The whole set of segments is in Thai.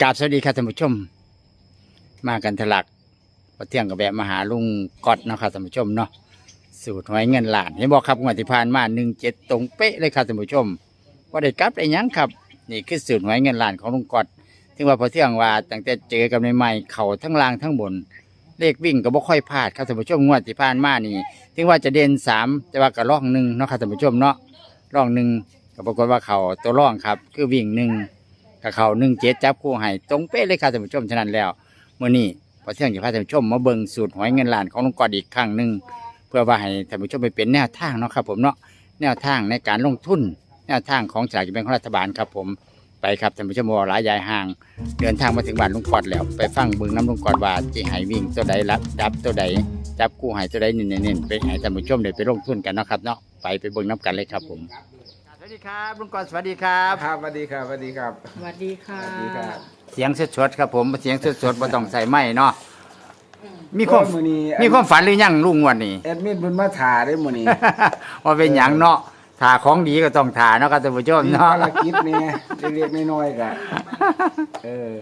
กราบสวัสดีครับท่านผู้ชม มากันทะลักพอเที่ยงกับแวะมาหาลุงกอดเนาะครับท่านผู้ชมเนาะสูตรหวยเงินล้านเห็นบอกครับงวดที่ผ่านมาหนึ่งเจ็ดตรงเป๊ะเลยครับท่านผู้ชมว่าได้กลับได้หยังครับ นี่คือสูตรหวยเงินล้านของลุงกอดถึงว่าพอเที่ยงว่าตั้งแต่เจอกันใหม่ๆเข่าทั้งล่างทั้งบน เลขวิ่งก็บ่ค่อยพลาดครับท่านผู้ชมงวดที่ผ่านมานี่ ถึงว่าจะเด่นสามแต่ว่าก็ร่องหนึ่งเนาะครับท่านผู้ชมเนาะร่องหนึ่งก็ปรากฏว่าเขาตัวร่องครับ คือวิ่งหนึ่ง กับเขาหนึ่งเจ็ดจับคู่ให้ตรงเป๊ะเลยครับท่านผู้ชมฉะนั้นแล้วเมื่อนี้พอเที่ยงจะพาท่านผู้ชมมาเบิ่งสูตรหวยเงินล้านของลุงกอดอีกครั้งหนึ่งเพื่อว่าให้ท่านผู้ชมไปเป็นแนวทางเนาะครับผมเนาะแนวทางในการลงทุนแนวทางของสลากกินแบ่งของรัฐบาลครับผมไปครับท่านผู้ชมว่าหลายยายห่าง เดินทางมาถึงบ้านลุงกอดแล้ว ไปฟังเบิ่งน้ำลุงกอดว่าจะให้วิ่งตัวใดรับดับตัวใดจับกู้ให้ตัวใดเน้นๆไปให้ท่านผู้ชมได้ไปลงทุนกันเนาะครับเนาะไปไปเบิ่งน้ำกันเลยครับผมสวัสดี ครับลุงกอดสวัสดีครับ ครับสวัสดีครับสวัสดีครับสวัสดีค่ะสวัสดีครับเสียงสดๆครับผมเสียงสดๆบ่ต้องใส่ไม้เนาะมีความโอ้มื้อนี้มีความฝันหรือยังลุงงวันนี้แอดมินเพิ่นมาถ่าได้มื้อนี้ว่าเป็นหยังเนาะถ่าของดีก็ต้องถ่าเนาะครับท่านผู้ชมมีเนาะภารกิจนี่เล็กๆน้อยๆก็เออ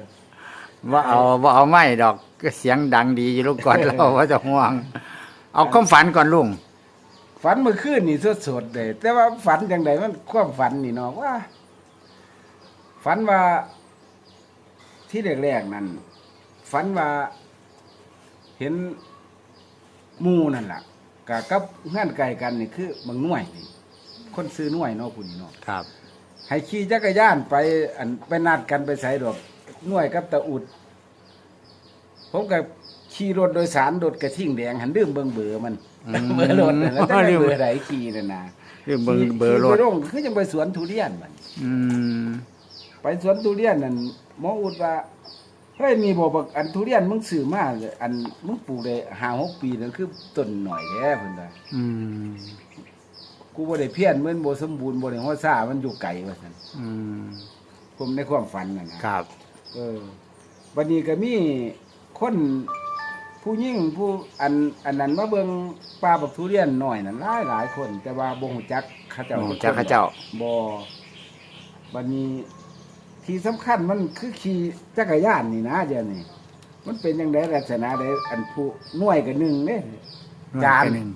ว่าเอาว่าเอาไม้ดอกก็เสียงดังดีอยู่ลูกก่อนเราว่าจะห่วง เอาความฝันก่อนลุง ฝันเมื่อคืนนี่สดๆเลยแต่ว่าฝันจังไดมันความฝันนี่เนาะว่า ฝันว่าที่แรกๆนั่นฝันว่าเห็นหมูนั่นล่ะกะกับเงื่อนไก่กันนี่คือบางหน่วยนี่คนซื้อหน่วยเนาะคุณเนาะครับ ให้ขี่จักรยานไปอันไปนัดกันไปใส่ดอกหน่วยกับตะอุด ผมกับขี่รถโดยสารรถกระทิ่งแดงหันดื่มเบิงเบอร์มันอืม เบอร์รถน่ะแล้วแต่ลืมเบอร์ไหนขี่น่ะนะเรื่องเบอร์เบอร์รถขี่ไปงคือจังไปสวนทุเรียนมันอืมไปสวนทุเรียนนั่นหมออุดว่าเฮ้ยมีบ่บักอันทุเรียนมึงซื้อมาอันมึงปลูกได้ห้าหกปีนั่นคือต้นหน่อยแท้เพิ่นว่าอืมกูบ่ได้เพี้ยนมันบ่สมบูรณ์บ่ได้ฮอดซ่ามันอยู่ไกลว่าซั่นอืมผมในความฝันน่ะนะครับ เออวันนี้ก็มีคน ผู้ยิ่งผู้อันอันนั้นมาเบิ่งปลาบักทุเรียนหน่อยนั่นหลายหลายคน แต่ว่าบ่ฮู้จักเขาเจ้าโอ้จักเขาเจ้าบ่วันนี้ที่สำคัญมันคือขี่จักรยานนี่นะเดี๋ยวนี้มันเป็นจังไดลักษณะใดอันผู้หน่วยก็หนึ่งเด้จานหนึ่ง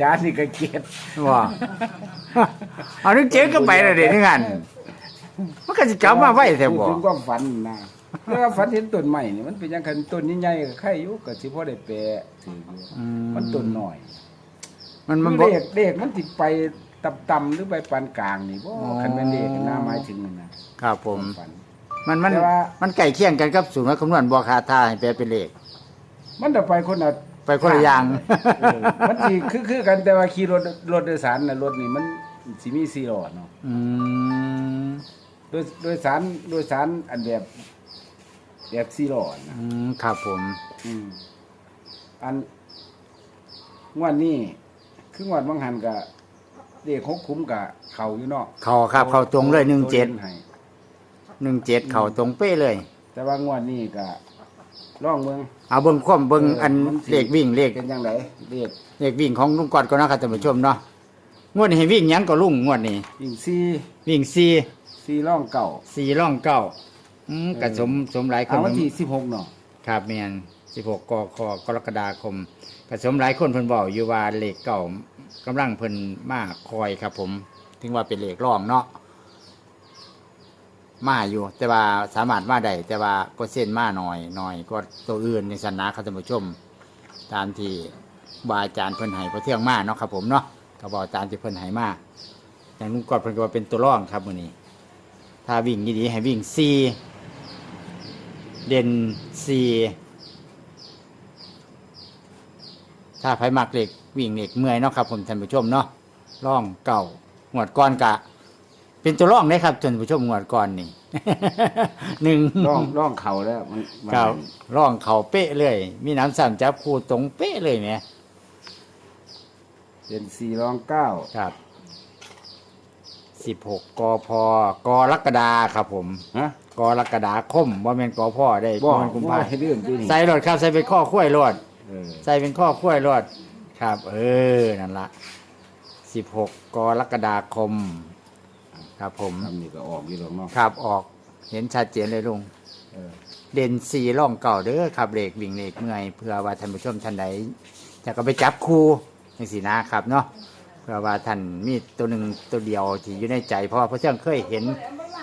จานนี่ก็เกียรติว่าเอานึกเจ๊ก็ไปเลยเด็กนี่งานมันก็จะกลับมาไว้แต่บ่พูดถึงความฝันนะ แล้วาฝันเห็นต้นใหม่นี่มันเป็นจังคันต้นใหญ่ๆก็ไข่อยู่ก็สิพอได้แปะถืออยู่อืมันต้นน้อยมันมันคือบ่เลขเลขมันติดไปต่ำๆหรือไปปานกลางนี่บ่อ๋อ คันแม่นเลขน่าหมายถึงนั่นนะครับผม ฝัน มันมันแต่ว่า มันใกล้เคียงกันกับสูตรคำนวณบ่คาท่าให้แปลเป็นเลข มันจะไปคนละไปคนละอย่าง เออมันสิคือคือกันแต่ว่าขี่รถรถโดยสารน่ะรถนี่มันสิมี4ล้อเนาะ อืม โดยโดยสารโดยสารอันแบบ แบบ4ล้อนะอืมครับผม อืมอันงวดนี้คืองวดบางหันกับเด็กหกคุ้มกับเขาอยู่เนาะเขาครับ เขาตรงเลยหนึ่งเจ็ดตัวให้หนึ่งเจ็ดเขาตรงเป๊ะเลย แต่ว่างวดนี้ก็ร่องเมือง เอาเบิ่งความเบิ่งอันมัสิ เลขวิ่งเลขเป็นยังไงเลขเลขวิ่งของลุงกอดก็นะครับท่านผู้ชมเนาะงวดนี้ให้วิ่งหยังก็ลุงงวดนี้ ยิงซีวิ่งสี่ซีร่องเก่าสี่ร่องเก้า อืมกระสมสมหลายคเอานวันที่สิบหกเนาะครับเมียนสิบหกกคกรกฎาคมกระสมหลายคนเพิ่นบอกอยู่ว่าเลขเก่ากำลังเพิ่นมาคอยครับ ผม ถึงว่าเป็นเลขร่องเนาะมาอยู่ แต่ว่าสามารถมาได้แต่ว่าเปอร์เซ็นต์มาหน่อยหน่อยก็ตัวอื่นในสนะครับท่านผู้ชม ตามที่บาอาจารย์เพิ่นให้พระเที่ยงมาเนาะครับ ผมเนาะก็บอกตามที่เพิ่นให้มาอย่างลุงกอดเพิ่นก็ว่าเป็นตัวร่องครับมื้อนี้ ถ้าวิ่งดีๆให้วิ่งซี เด่นซีถ้าไผมักเหล็กวิ่งเหล็กเมื่อยเนาะครับผมท่านผู้ชมเนาะร่องเก่าหวดก้อนกะ เป็นตัวร่องได้ครับท่านผู้ชมหวดก้อนนี่ หนึ่งร่องร่องเขาแล้วมันมันครับร่องเขาเป๊ะเลย มีน้ำสามจับคู่ตรงเป๊ะเลยเนี่ยเป็นซีร่องเก้าครับสิบหกกพกรกฎาครับผม ฮะ กรกฎาคมว่าเป็นกพ่อได้บ่บ่แม่นกุมว่าภาให้เรื่องด้วยนี่ใส่รถครับ ใส่เป็นข้อคุ้ยรถเออใส่เป็นข้อคุ้ยรถครับ เออนั่นละสิบหกกรกฎาคม ครับผมทำนี่ก็ออกอยู่หรอกเนาะครับออกเห็นชัดเจนเลยลุง เออเด่นสีร่องเก่าเด้อครับเลขวิ่งเลขเมื่อยเพื่อว่าท่านผู้ชมท่านใดจะก็ไปจับคู่ในสีนะครับเนาะเพื่อว่าท่านมีตัวหนึ่งตัวเดียวที่อยู่ในใจเพราะว่าพระเจ้าเคยเห็น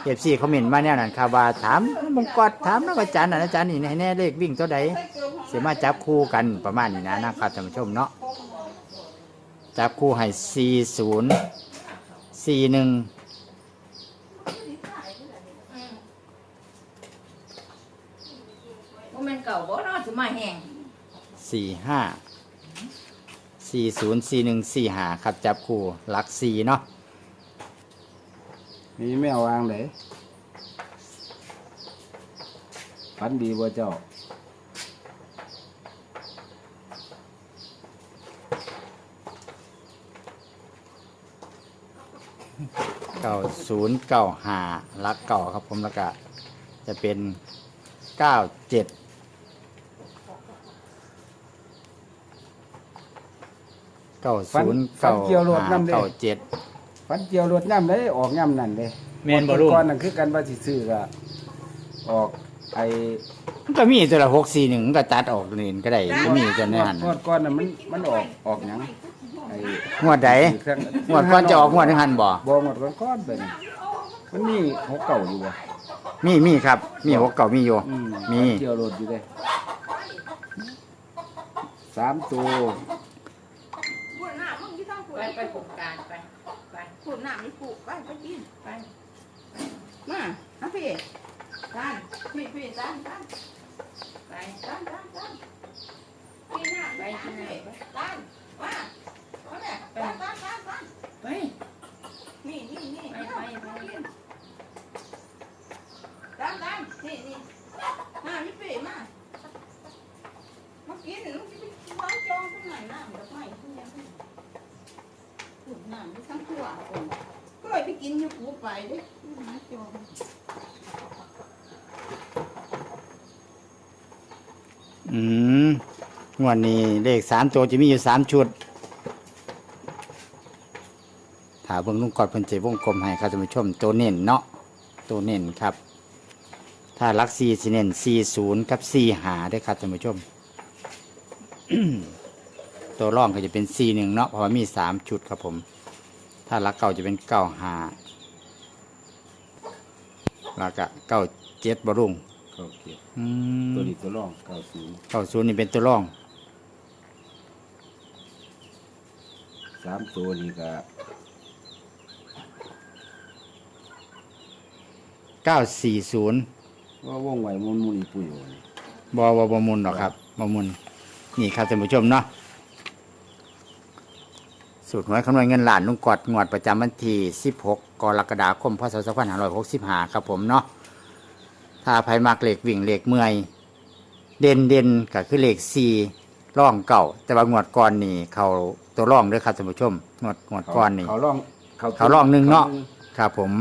เอฟซีคอมเมนต์มาแนวนั้นครับว่าถามมงกอดถามนักอาจารย์น่ะอาจารย์นี่แน่ๆเลขวิ่งตัวใดเสียมาจับคู่กันประมาณนี้นะนะครับท่านผู้ชมเนาะจับคู่ให้สี่ศูนย์สี่หนึ่งว่ามันเก่าบ่เนาะสิมาแห้งสี่ห้าสี่ศูนย์สี่หนึ่งสี่หาครับจับคู่หลักสี่เนาะ มีแมววางไหนฝันดีบ่เจ้าเก้าศูนย์เก้าหาหลักเก่าครับผมแล้วก็จะเป็นเก้าเจ็ดเก้าศูนย์เก้าห้าเก้าเจ็ด ฝันเกี่ยวรถย่ำได้ออกย่ำนั่นเลยแม่นบ่ลูกก่อนนั่นคือกันว่าสิซื้อก็ออกไอ้มันก็มีตัวละหกสี่หนึ่งก็ตัดออกนี่ก็ได้ก็มีจนในหันงวดก่อนน่ะมันมันออกออกหยังไอ้งวดใดเครื่องงวดก่อนจะออกงวดในหันบ่บ่งวดก่อนก่อนไปนี่มันมีหกเก่าอยู่บ่มีมีครับ มีหกเก่ามีอยู่ อืมมีฝันเกี่ยวรถอยู่เด้สามตัวพูดหน้ามึงที่ต้องพูดไปไปโครงการไป ไปพูดหน้าไม่ปลูกไปไปกินไป มาฮะพี่ด้านพี่พี่ด้านด้านไปด้านด้านด้านพี่หน้าไปไปที่ไหนไปด้านมาเอาเนี่ยด้านด้านด้านด้านไปนี่นี่นี่ไปไปไปมากินด้านด้านนี่นี่มาพี่พี่มามากินมึงจะไปวางจองตรงไหนน้ำดอกไม้ตรงนี้พู ดน้ำไม่ทั้งตัวคนก็เลยไปกินอยู่กูไปเด้าจองอืมงวดนี้เลขสามตัวจะมีอยู่สามชุดถ้าเบิ่งลุงกอดเพิ่นสิวงกลมให้ครับท่านผู้ชมตัวเน้นเนาะตัวเน้นครับ ถ้าลักสี่สิเน้นสี่ศูนย์กับสี่หาได้อครับท่านผู้ชม ตัวร่องก็จะเป็นสี่หนึ่งเนาะเพราะว่ามีสามชุดครับผม ถ้าหลักเก่าจะเป็นเก้าหาแล้วก็เก้าเจ็ดบรุงเก้าเกียรอืมตัวนี้ตัวรองเก้าศูนย์เก้าศูนย์นี่เป็นตัวร่องสามตัวนี้ก็เก้าสี่ศูนย์ว่าว่องไหวมุนมุนอีปุยโอนี่บอบอบมุนหรอกครับบมุนนี่ครับท่านผู้ชมเนาะ สูตรหวยคำนวณเงินล้านลุงกอดงวดประจำวันที่ 16 กรกฎาคมพศ2565 ครับผมเนาะถ้าไพ่มักเหล็กวิ่งเหล็กเมื่อย เด่นเด่นก็คือเหล็กสี่ร่องเก่า แต่ว่างวดก่อนนี่เขาตัวร่องเด้วยครับท่านผู้ชมงวดงวดก่อนนี่เขาลองเขาลองหนึ่งเนาะครับผม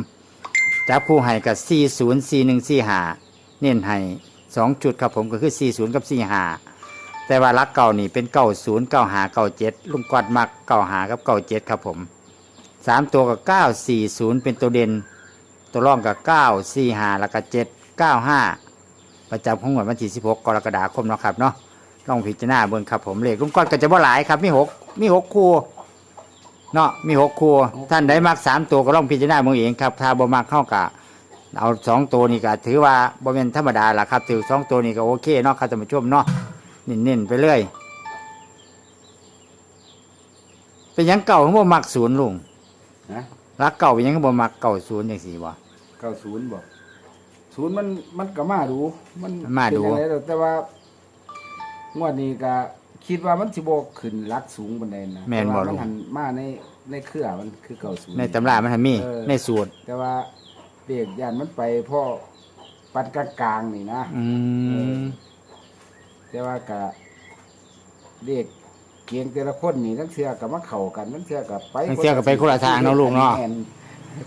จับคู่ให้กับ40 41 45เน้นให้สองจุดครับผมก็คือ 40 กับ 45 แต่ว่ารักเก่านี่เป็น90 95 97ลุงกอดมัก95กับ97ครับผม3ตัวกับ940เป็นตัวเด่น ตัวร่องกับ945แล้วก็795ประจำของงวดวันที่16กรกฎาคมเนาะครับเนาะลองพิจารณาเบิ่งครับผมเลขลุงกอดก็จะบ่หลายครับมีหกมีหกคู่เนาะมีหกครัวท่านใดมักสามตัวก็ลองพิจารณาเมืองเองครับถ้าบ่มักเข้ากะเอาสองตัวนี่ก็ถือว่าบ่เป็นธรรมดาล่ะครับถือสองตัวนี่ก็โอเคเนาะครับท่านผู้ชมเนาะ เน้นๆไปเรื่อยเป็นหยังเก่าของบ่มักศูนย์ลุงนะรักเก่าเป็นหยังก็บ่มักเก่าศูนย์จังซี่บ่เก้าศูนย์บ่ศูนย์มันมันก็มาดูมันมาดู เป็นจั่งใแต่ว่างวดนี้ก็คิดว่ามันสิบ่ขึ้นหลักสูงปานใดนะแม่นบ่ ต่ว่าลุมันงหันมาในในเครือมันคือเก้าศูนย์ ในตำรามันทำมีเออ ในสูตร แต่ว่าเด็กยานมันไปพ่อปัดกลางๆนี่นะ อืม แต่ว่ากะเด็กเกียงแต่ละคนนี่ทั้งเสือกับมาเข้ากันทั้งเสือกับไปทั้งเที่ยวก็ไปคนละทางเนาะลุงเนาะ แม่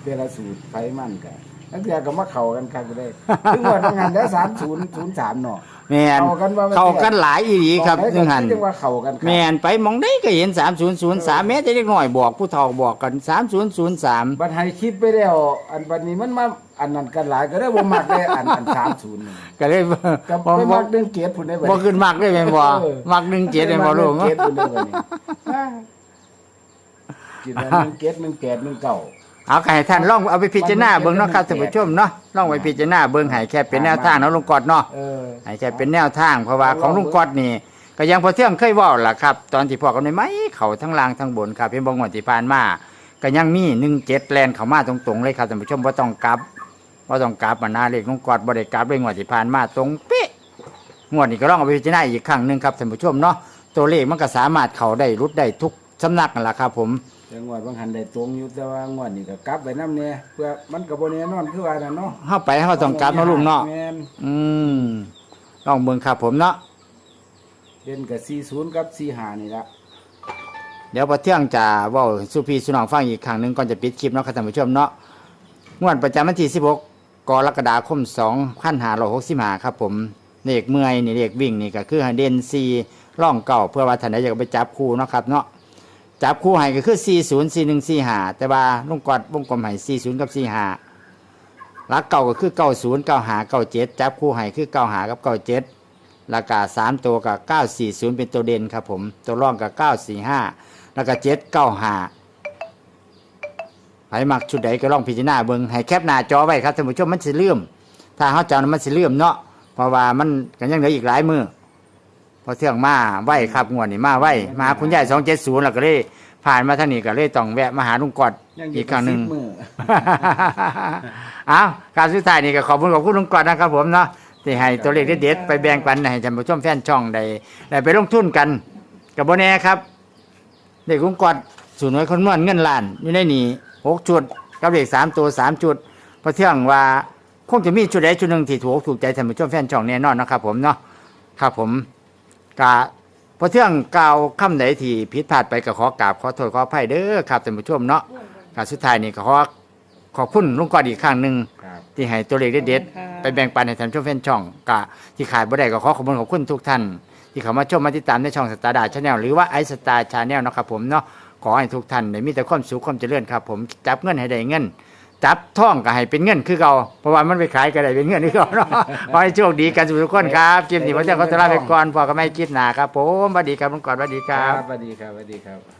แต่ละสูตรไปมันกันทั้งเสือกับมาเข้ากันกันก็ได้ถึงว่าทำงานได้สามศูนย์ศูนย์สามเนาะ แม่นเข่ากันหลายอีหลีครับนึงหันื่าเหันแม่นไปมองได้ก็เห็นสามศูนย์ศูนย์สาม้แต่เล็กน้อยบอกผู้เฒ่บอกกันสามศูนย์ศูนย์สามบัดไห้คิดไปแล้ว อันบัดนี้มันมาอันนั้นกันหลายก็ได้บ่มักได้อันอันสามศูนย์กับบ่บ่มักเรื่องเกียรติพุ่นได้บ่บ่ขึ้นมากได้แม่นบ่มัก17แม่นบ่ลูกเกียรติพุ่นได้บ่นี่กินแล้ว1 7เก่า เก้าเอาก็ให้ท่านลองเอาไปพิจารณาเบิ่งเนาะครับท่านผู้ชมเนาะลองไปพิจารณาเบิ่งให้แค่เป็นแนวทางเนาะลุงกอดเนาะเออให้แค่เป็นแนวทางเพราะว่าของลุงกอดนี่ ก็ยังพอเที่ยงเคยเว้าล่ะครับ ตอนที่พ่อกันได้ไหมเขาทั้งล่างทั้งบนครับเห็นบ่งวดที่ผ่านมาก็ยังมี17แลนเข้ามาตรงๆเลยครับท่านผู้ชมบ่ต้องกลับบ่ต้องกลับมาหน้าเลขลุงกอดบ่ได้กลับเลยงวดที่ผ่านมาตรงเป๊ะงวดนี้ก็ลองเอาไปพิจารณาอีกครั้งหนึงครับท่านผู้ชมเนาะตัวเลขมันก็สามารถเข้าได้รุดได้ทุกสำนักนั่นล่ะครับผม จังหวัดบางหันได้ตรงอยู่แต่ว่างวดนี้ก็กลับไปน้ำเนี่ยเพื่อมันก็บ่แน่นอนคือว่านั่นเนาะเฮาไปเฮาต้องกลับเนาะลุงเนาะแม่นอืมลองเบิ่งครับผมเนาะเด่นกับ40กับ45นี่ละเดี๋ยวพอเที่ยงจะเว่าสุพีสุนองฟังอีกครั้งหนึ่งก่อนจะปิดคลิปเนาะครับท่านผู้ชมเนาะงวดประจำวันที่16กรกฎาคม2565ครับผมเลขเมื่อยนี่เลขวิ่งนี่ก็คือให้เด่น4ร่องเก่าเพื่อว่าท่านใดอยากไปจับคู่เนาะครับเนาะ จับคู่ให้ก็คือ 40 41 45 แต่ว่าลุงกอดวงกลมให้40 กับ 45หลักเก่าก็คือ 90 95 97 จับคู่ให้คือ 95 กับ 97ราคาสามตัวกับเก้าสี่ศูนย์เป็นตัวเด่นครับผม ตัวร่องกับเก้าสี่ห้าแล้วก็เจ็ดเก้าห้าไผมักชุดใดก็ลองพิจารณาเบิ่งให้แคปหน้าจอไว้ครับท่านผู้ชมมันสิเลื่อมถ้าเขาเจ้ามันสิเลื่อมเนาะเพราะว่ามันกันยังเหลืออีกหลายมือ พอเที่ยงมาไหวครับงวดนี้มาไหวมาหาคุณยายสองเจ็ดศูนย์แล้วก็เลยผ่านมาทางนี้ก็เลยต้องแวะมาหาลุงกอดยังอีกครั้งหนึ่ง สิบมื้อเอาการสุดท้ายนี่ก็ขอบคุณขอบคุณลุงกอดนะครับผมเนาะที่ให้ตัวเลขเด็ดๆไปแบ่งปันให้ท่านผู้ชมแฟนช่องได้ได้ไปลงทุนกันกับโบแน่ครับเด็กลุงกอดสูนย์น้อยคนนวลเงินล้านอยู่ในนี่หกจุดกับเลขสามตัวสามจุดเพราะเที่ยงว่าคงจะมีจุดใดจุดหนึ่งที่ถูกอกถูกใจท่านผู้ชมแฟนช่องแน่นอนนะครับผมเนาะครับผม กะพอเที่ยงกล่าวคำไหนที่ผิดพลาดไปก็ขอกราบขอโทษขออภัยเด้อครับท่านผู้ชมเนาะการสุดท้ายนี่ก็ขอขอบคุณลุงกอดอีกครั้งหนึ่งครับ ที่ให้ตัวเลขเด็ดๆไปแบ่งปันให้ท่านผู้ชมแฟนช่องกะที่ขายบ่ได้ก็ขอขอบคุณขอบคุณทุกท่าน ที่เข้ามาชมมาติดตามในช่องสตาร์ดาชาแนลหรือว่าไอสตาร์ชาแนลนาะครับผมเนาะขอให้ทุกท่านได้มีแต่ความสุขความเจริญครับผมจับเงินให้ได้เงิน จับท่องก็ให้เป็นเงินคือเก่าเพราะว่ามันไปขายก็ได้เป็นเงินคือเก่าเนาะขอให้โชคดีกันทุกคนครับคลิปนี้พระเจ้าก็จะลาไปก่อนพอก็ไม่คิดหนาครับผมสวัสดีครับลุงกอดสวัสดีครับสวัสดีครับสวัสดีครับ